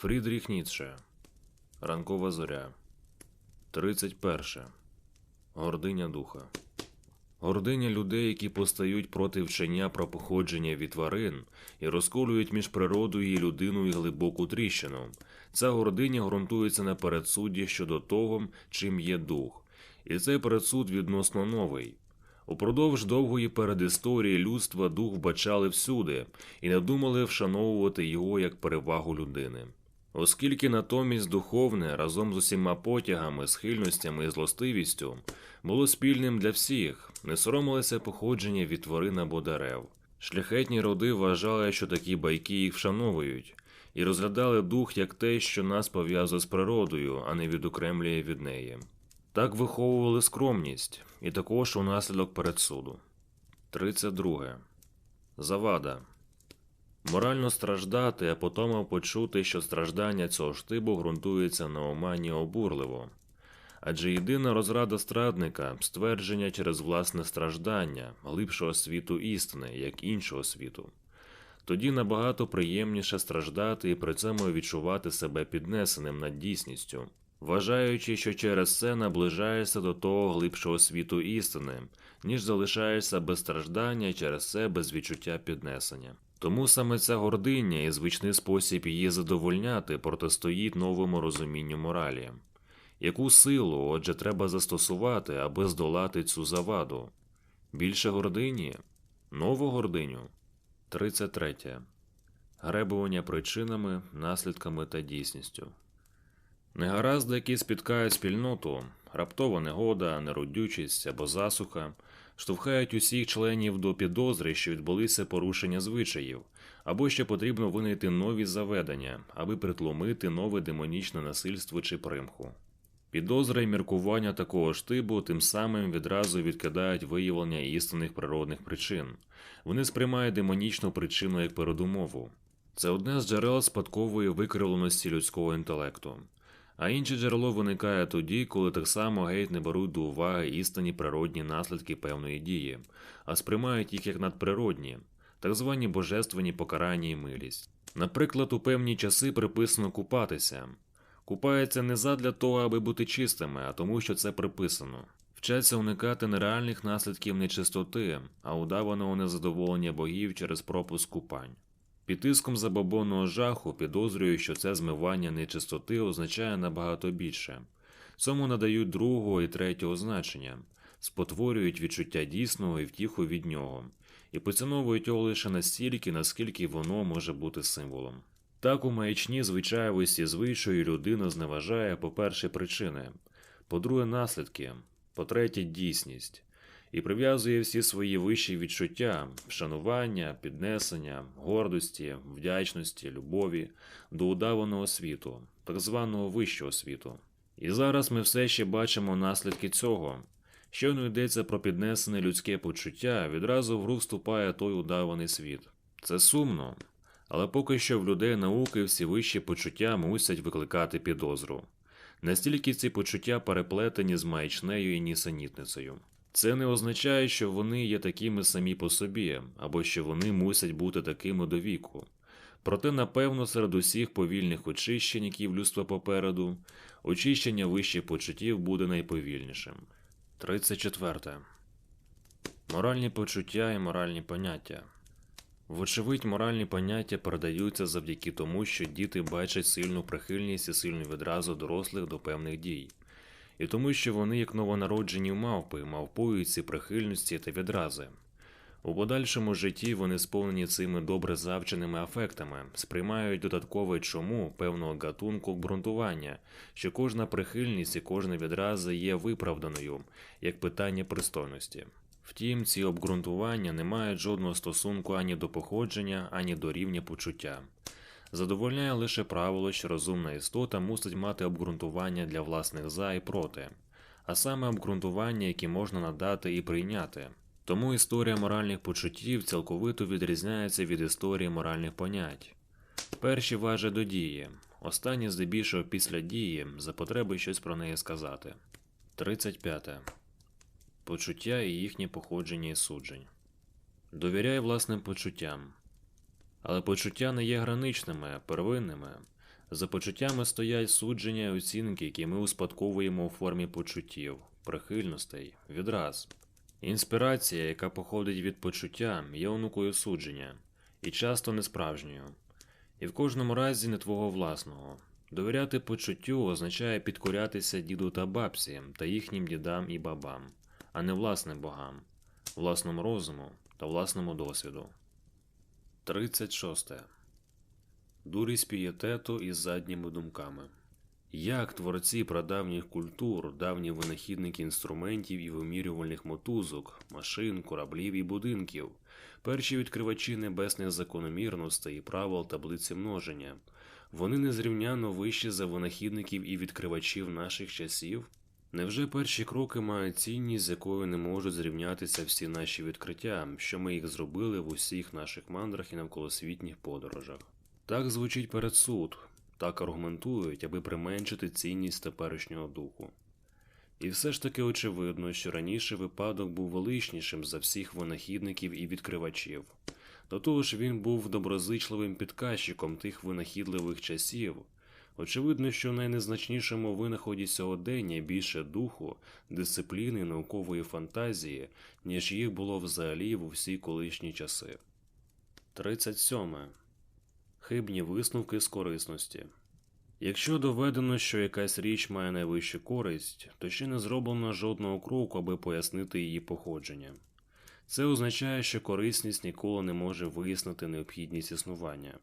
Фрідріх Ніцше. Ранкова зоря. 31. Гординя духа. Гординя людей, які постають проти вчення про походження від тварин і розколюють між природою і людиною глибоку тріщину. Ця гординя ґрунтується на передсудді щодо того, чим є дух, і цей передсуд відносно новий. Упродовж довгої передісторії людства дух вбачали всюди і не думали вшановувати його як перевагу людини. Оскільки натомість духовне разом з усіма потягами, схильностями і злостивістю було спільним для всіх, не соромилися походження від тварин або дерев. Шляхетні роди вважали, що такі байки їх вшановують, і розглядали дух як те, що нас пов'язує з природою, а не відокремлює від неї. Так виховували скромність, і також унаслідок передсуду. 32. Завада. Морально страждати, а потім почути, що страждання цього штибу ґрунтується на омані обурливо. Адже єдина розрада страдника ствердження через власне страждання, глибшого світу істини, як іншого світу. Тоді набагато приємніше страждати і при цьому відчувати себе піднесеним над дійсністю, вважаючи, що через це наближаєшся до того глибшого світу істини, ніж залишаєшся без страждання через це без відчуття піднесення. Тому саме ця гординя і звичний спосіб її задовольняти протистоїть новому розумінню моралі. Яку силу, отже, треба застосувати, аби здолати цю заваду? Більше гордині? Нову гординю? 33. Гребування причинами, наслідками та дійсністю. Негаразди, які спіткають спільноту, раптова негода, неродючість або засуха, штовхають усіх членів до підозри, що відбулися порушення звичаїв, або що потрібно винайти нові заведення, аби притлумити нове демонічне насильство чи примху. Підозра і міркування такого штибу тим самим відразу відкидають виявлення істинних природних причин. Вони сприймають демонічну причину як передумову. Це одне з джерел спадкової викривленості людського інтелекту. А інше джерело виникає тоді, коли так само геть не беруть до уваги істинні природні наслідки певної дії, а сприймають їх як надприродні, так звані божественні покарання і милість. Наприклад, у певні часи приписано купатися. Купаються не задля того, аби бути чистими, а тому, що це приписано. Вчаться уникати нереальних наслідків нечистоти, а удаваного незадоволення богів через пропуск купань. Під тиском забобонного жаху підозрюю, що це змивання нечистоти означає набагато більше. Цьому надають другого і третього значення, спотворюють відчуття дійсного і втіху від нього, і поціновують його лише настільки, наскільки воно може бути символом. Так у маячні звичайності звичаю людина зневажає, по-перше, причини, по-друге, наслідки, по-третє, дійсність, і прив'язує всі свої вищі відчуття, вшанування, піднесення, гордості, вдячності, любові до удаваного світу, так званого вищого світу. І зараз ми все ще бачимо наслідки цього. Щойно йдеться про піднесене людське почуття, відразу в гру вступає той удаваний світ. Це сумно, але поки що в людей науки всі вищі почуття мусять викликати підозру. Настільки ці почуття переплетені з маячнею і нісенітницею. Це не означає, що вони є такими самі по собі, або що вони мусять бути такими до віку. Проте, напевно, серед усіх повільних очищень, які в людства попереду, очищення вищих почуттів буде найповільнішим. 34. Моральні почуття і моральні поняття. Вочевидь, моральні поняття передаються завдяки тому, що діти бачать сильну прихильність і сильну відразу дорослих до певних дій, і тому, що вони, як новонароджені мавпи, мавпують ці прихильності та відрази. У подальшому житті вони сповнені цими добре завченими афектами, сприймають додаткове чому певного гатунку ґрунтування, що кожна прихильність і кожна відраза є виправданою, як питання пристойності. Втім, ці обґрунтування не мають жодного стосунку ані до походження, ані до рівня почуття. Задовольняє лише правило, що розумна істота мусить мати обґрунтування для власних за і проти, а саме обґрунтування, які можна надати і прийняти. Тому історія моральних почуттів цілковито відрізняється від історії моральних понять. Перші важать до дії, останні здебільшого після дії за потреби щось про неї сказати. 35. Почуття і їхнє походження і суджень. Довіряй власним почуттям. Але почуття не є граничними, первинними. За почуттями стоять судження і оцінки, які ми успадковуємо у формі почуттів, прихильностей, відраз. Інспірація, яка походить від почуття, є онукою судження, і часто не справжньою, і в кожному разі не твого власного. Довіряти почуттю означає підкорятися діду та бабці та їхнім дідам і бабам, а не власним богам, власному розуму та власному досвіду. 36. Дурість пієтету із задніми думками. Як творці прадавніх культур, давні винахідники інструментів і вимірювальних мотузок, машин, кораблів і будинків, перші відкривачі небесних закономірностей і правил таблиці множення, вони незрівняно вищі за винахідників і відкривачів наших часів? Невже перші кроки мають цінність, з якою не можуть зрівнятися всі наші відкриття, що ми їх зробили в усіх наших мандрах і навколосвітніх подорожах? Так звучить передсуд, так аргументують, аби применшити цінність теперішнього духу. І все ж таки очевидно, що раніше випадок був величнішим за всіх винахідників і відкривачів. До того ж, він був доброзичливим підказчиком тих винахідливих часів. Очевидно, що найнезначнішому винаході сьогодення більше духу, дисципліни, наукової фантазії, ніж їх було взагалі в усі колишні часи. 37. Хибні висновки з корисності. Якщо доведено, що якась річ має найвищу користь, то ще не зроблено жодного кроку, аби пояснити її походження. Це означає, що корисність ніколи не може вияснити необхідність існування.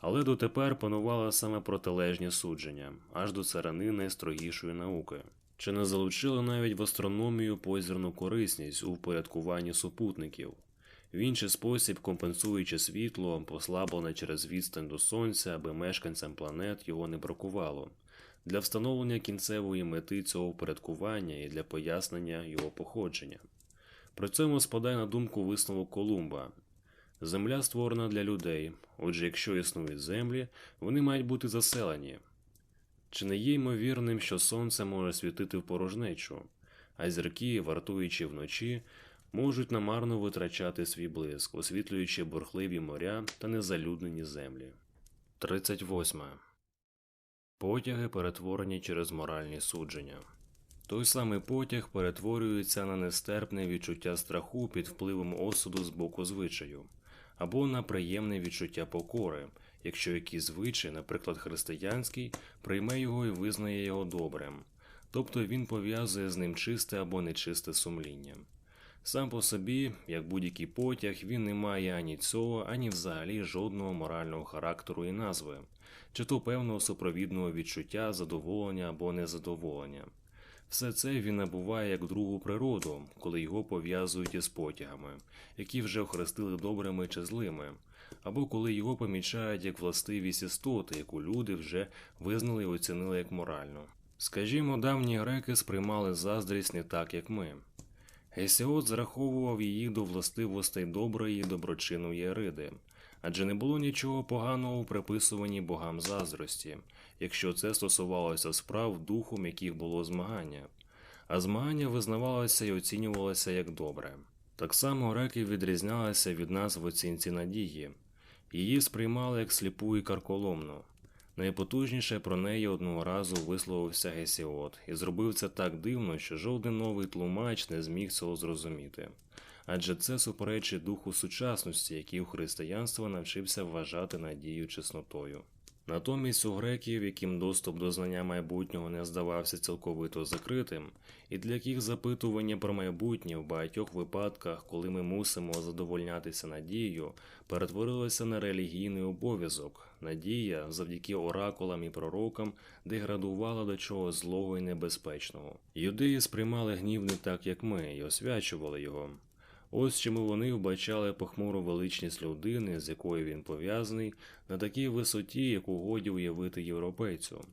Але дотепер панувало саме протилежні судження, аж до царини найстрогішої науки. Чи не залучили навіть в астрономію позірну корисність у впорядкуванні супутників, в інший спосіб компенсуючи світло, послаблене через відстань до сонця, аби мешканцям планет його не бракувало, для встановлення кінцевої мети цього впорядкування і для пояснення його походження. При цьому спадає на думку висновок Колумба. Земля створена для людей, отже, якщо існують землі, вони мають бути заселені. Чи не є ймовірним, що сонце може світити в порожнечу, а зірки, вартуючи вночі, можуть намарно витрачати свій блиск, освітлюючи бурхливі моря та незалюднені землі. 38. Потяги перетворені через моральні судження. Той самий потяг перетворюється на нестерпне відчуття страху під впливом осуду з боку звичаю, або на приємне відчуття покори, якщо якийсь звичай, наприклад, християнський, прийме його і визнає його добрим, тобто він пов'язує з ним чисте або нечисте сумління. Сам по собі, як будь-який потяг, він не має ані цього, ані взагалі жодного морального характеру і назви, чи то певного супровідного відчуття задоволення або незадоволення. Все це він набуває як другу природу, коли його пов'язують із потягами, які вже охрестили добрими чи злими, або коли його помічають як властивість істоти, яку люди вже визнали і оцінили як моральну. Скажімо, давні греки сприймали заздрість не так, як ми. Гесіод зараховував її до властивостей доброї і доброчинної Ериди, адже не було нічого поганого у приписуванні богам заздрості, якщо це стосувалося справ, духом яких було змагання, а змагання визнавалося і оцінювалося як добре. Так само греки відрізнялися від нас в оцінці надії, її сприймали як сліпу і карколомну. Найпотужніше про неї одного разу висловився Гесіот і зробив це так дивно, що жоден новий тлумач не зміг цього зрозуміти. Адже це суперечить духу сучасності, який у християнства навчився вважати надію чеснотою. Натомість у греків, яким доступ до знання майбутнього не здавався цілковито закритим, і для яких запитування про майбутнє в багатьох випадках, коли ми мусимо задовольнятися надією, перетворилося на релігійний обов'язок. Надія, завдяки оракулам і пророкам, деградувала до чогось злого і небезпечного. Юдеї сприймали гнів не так, як ми, і освячували його. Ось чому вони вбачали похмуру величність людини, з якою він пов'язаний, на такій висоті, яку годі уявити європейцю.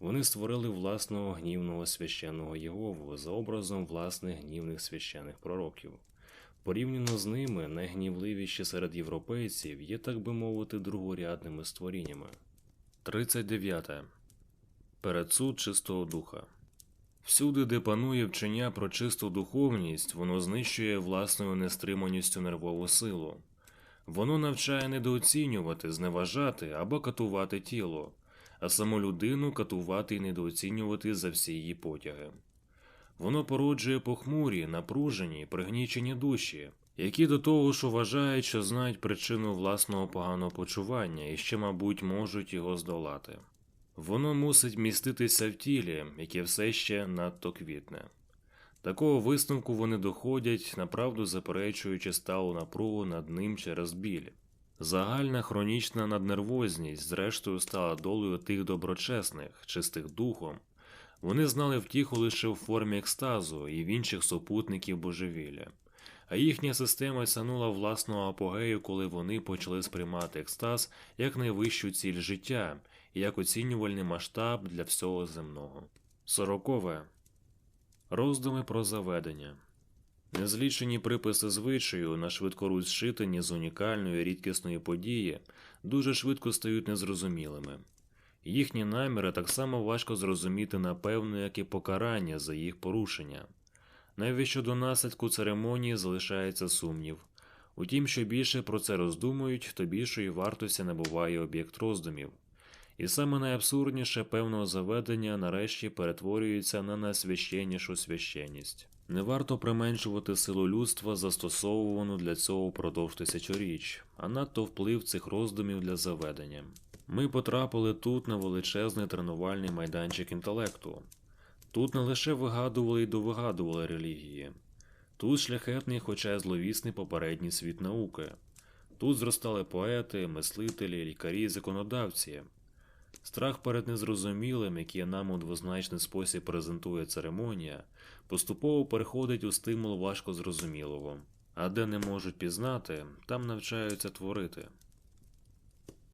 Вони створили власного гнівного священного Єгову за образом власних гнівних священих пророків. Порівняно з ними, найгнівливіші серед європейців є, так би мовити, другорядними створіннями. 39. Передсуд чистого духа. Всюди, де панує вчення про чисту духовність, воно знищує власною нестриманістю нервову силу. Воно навчає недооцінювати, зневажати або катувати тіло, а саму людину катувати і недооцінювати за всі її потяги. Воно породжує похмурі, напружені, пригнічені душі, які до того ж вважають, що знають причину власного поганого почування і ще, мабуть, можуть його здолати. Воно мусить міститися в тілі, яке все ще надто квітне. Такого висновку вони доходять, направду заперечуючи сталу напругу над ним через біль. Загальна хронічна наднервозність, зрештою, стала долею тих доброчесних, чистих духом. Вони знали втіху лише в формі екстазу і в інших супутників божевілля, а їхня система сягнула власного апогею, коли вони почали сприймати екстаз як найвищу ціль життя як оцінювальний масштаб для всього земного. Сорокове. Роздуми про заведення. Незлічені приписи звичаю на швидкоруч зшитані з унікальної рідкісної події дуже швидко стають незрозумілими. Їхні наміри так само важко зрозуміти напевно, як і покарання за їх порушення. Навіть щодо наслідку церемонії залишається сумнів. Утім, що більше про це роздумують, то більшої вартості набуває об'єкт роздумів. І саме найабсурдніше певного заведення нарешті перетворюється на найсвященнішу священність. Не варто применшувати силу людства, застосовувану для цього впродовж тисячоріч, а надто вплив цих роздумів для заведення. Ми потрапили тут на величезний тренувальний майданчик інтелекту. Тут не лише вигадували й довигадували релігії, тут шляхетний, хоча й зловісний попередній світ науки. Тут зростали поети, мислителі, лікарі, законодавці. Страх перед незрозумілим, який нам у двозначний спосіб презентує церемонія, поступово переходить у стимул важко зрозумілого, а де не можуть пізнати, там навчаються творити.